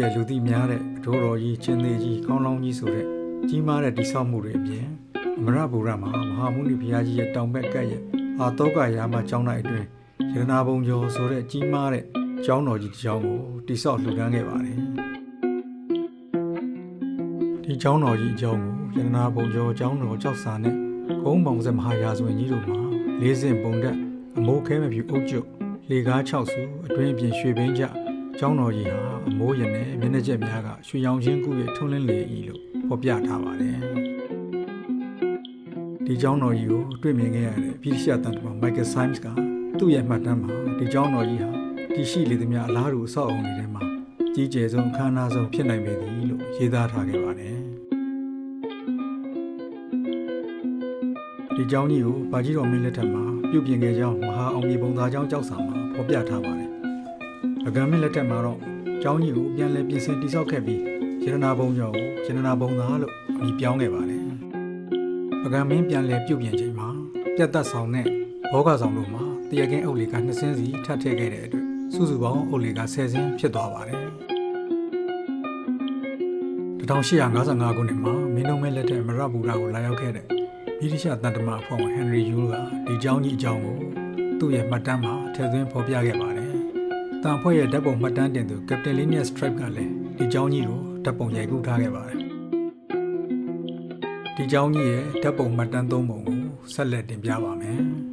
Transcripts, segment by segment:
ဘိုးတော်ဘုရားဟာသူ့ရဲ့လူသိများတဲ့အထိုးတော်ကြီးချင်းသေးကြီးကောင်းလောင်းကြီးဆိုတဲ့ကြီးမားတဲ့တိဆောက်မှုတွေအပြင်အမရဗုဒ္ဓမှာမဟာမုနိဘုရားကြီးရဲ့တောင်ဘက်ကပ်ရဲ့အာတောကရာမကျောင်းတိုင်းအတွင်းရတနာဘုံကျော်ဆိုတဲ့ကြီးမားတဲ့ကျောင်းတော်ကြီးတစ်ကျောင်းကိုတိဆောက်လှူဒန်းခဲ့ပါတယ်ဒီကျောင်းတော်ကြီးအကြောင်းကိုရတနာဘုံကျော်ကျောင်းတော်ကြောက်စာနဲ့ကုန်းပေါင်စက်မဟာရာဇဝင်ကြီးတို့မှာလေးစင်ပုံတက်အမိုးခဲမပြူအုပ်ကျွတ်လေကား6စုအတွင်းအပြင်ရွှေဘင်းကြ ကျောင်းတော်ကြီးဟာအမိုးရနဲ့မျက်နှာကျက်များကရွှေရောင်ချင်းကုရဲ့ထုံးလင်းလေဤလို့ဖော်ပြထားပါတယ်။ဒီကျောင်းတော်ကြီးကိုတွေ့မြင်ခဲ့ရတဲ့ပြည်ရှတန်တမမိုက်ကယ်ဆိုင်းစ်ကသူ့ရဲ့မှတ်တမ်းမှာဒီကျောင်းတော်ကြီးဟာတည်ရှိလေသမျှအလားတူအဆောက်အအုံတွေထဲမှာကြီးကျယ်ဆုံးအခမ်းအနားဆုံးဖြစ်နိုင်ပေသည်လို့ရေးသားထားခဲ့ပါတယ်။ဒီကျောင်းကြီးကိုဗာကြီးတော်မင်းလက်ထက်မှာပြုပြင်ခဲ့ကြောင်းမဟာအောင်မြေပုံသားကျောင်းကြောက်စာမှာဖော်ပြထားပါတယ်။ အကံမင်းလက်ထက်မှာတော့ကျောင်းကြီးကိုပြန်လည်ပြင်ဆင်တိစောက်ခဲ့ပြီးရတနာဘုံကျော်ကိုရတနာဘုံသားလို့အမည်ပြောင်းခဲ့ပါတယ်။အကံမင်းပြန်လည်ပြုပြင်ချိန်မှာပြတ်သက်ဆောင်နဲ့ဘောဂဆောင်တို့မှာတရကင်းအုပ်လေးက2ဆင်းစီထပ်ထည့်ခဲ့တဲ့အတွက်စုစုပေါင်းအုပ်လေးက10ဆင်းဖြစ်သွားပါတယ်။1855ခုနှစ်မှာမင်းတို့မဲလက်ထက်မရဘူရာကိုလာရောက်ခဲ့တဲ့ဗြိတိရှတန်တမအဖွဲ့ဝင်ဟန်ရီယူကဒီကျောင်းကြီးအကြောင်းကိုသူ့ရဲ့မှတ်တမ်းမှာထည့်သွင်းဖော်ပြခဲ့ပါတယ်။ တန်ဖွဲ့ရဲ့ဓာတ်ပုံမှတ်တမ်းတင်သူ Captain Linus Stripe ကလည်းဒီเจ้าကြီးကိုဓာတ်ပုံရိုက်ကူးထားခဲ့ပါတယ်။ဒီเจ้าကြီးရဲ့ဓာတ်ပုံမှတ်တမ်းသုံးပုံကိုဆက်လက်တင်ပြပါမယ်။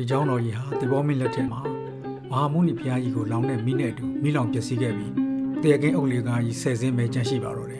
ဒီเจ้าတော်ကြီးဟာတေဘောမင်းလက်ထက်မှာမဟာမုနီဘုရားကြီးကိုလောင်းတဲ့မိနဲ့အတူမိလောင်ပျက်စီးခဲ့ပြီးတရားကင်းအုပ်လေးကားကြီးဆယ်စင်းပဲကြန့်ရှိပါတော့တယ်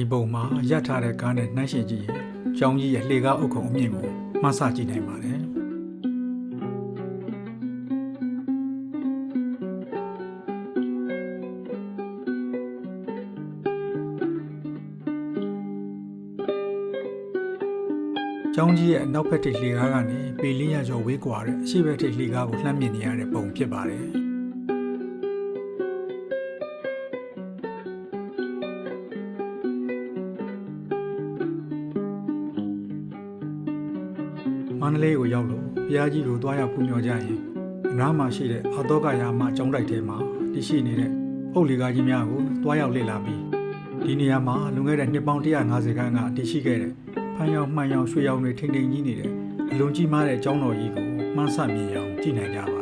ဒီပုံမှာရပ်ထားတဲ့ကားနဲ့နှိုင်းယှဉ်ကြည့်ရင်ကျောင်းကြီးရဲ့လှေကားအုပ်ခုံအမြင့်ကိုမှတ်ဆကြည့်နိုင်ပါတယ်ကျောင်းကြီးရဲ့အနောက်ဘက်ထိပ်လှေကားကနေပေလင်းရကျော်ဝေးကွာတဲ့အရှိဘက်ထိပ်လှေကားကိုလှမ်းမြင်နေရတဲ့ပုံဖြစ်ပါတယ် လေးကိုရောက်လို့ဘုရားကြီးကိုသွားရောက်ပူမျှော်ကြရင်အနားမှာရှိတဲ့အာတောကရာမကျောင်းတိုက်ထဲမှာတည်ရှိနေတဲ့အုတ်လီကားကြီးများကိုသွားရောက်လေ့လာပြီးဒီနေရာမှာလွန်ခဲ့တဲ့နှစ်ပေါင်း150ခန်းကတည်ရှိခဲ့တဲ့ဖန်ရောင်မှန်ရောင်ရွှေရောင်တွေထိန်ထိန်ကြီးနေတဲ့အလွန်ကြီးမားတဲ့ကျောင်းတော်ကြီးကိုမှန်းဆမြင်အောင်ကြည့်နိုင်ကြပါတယ်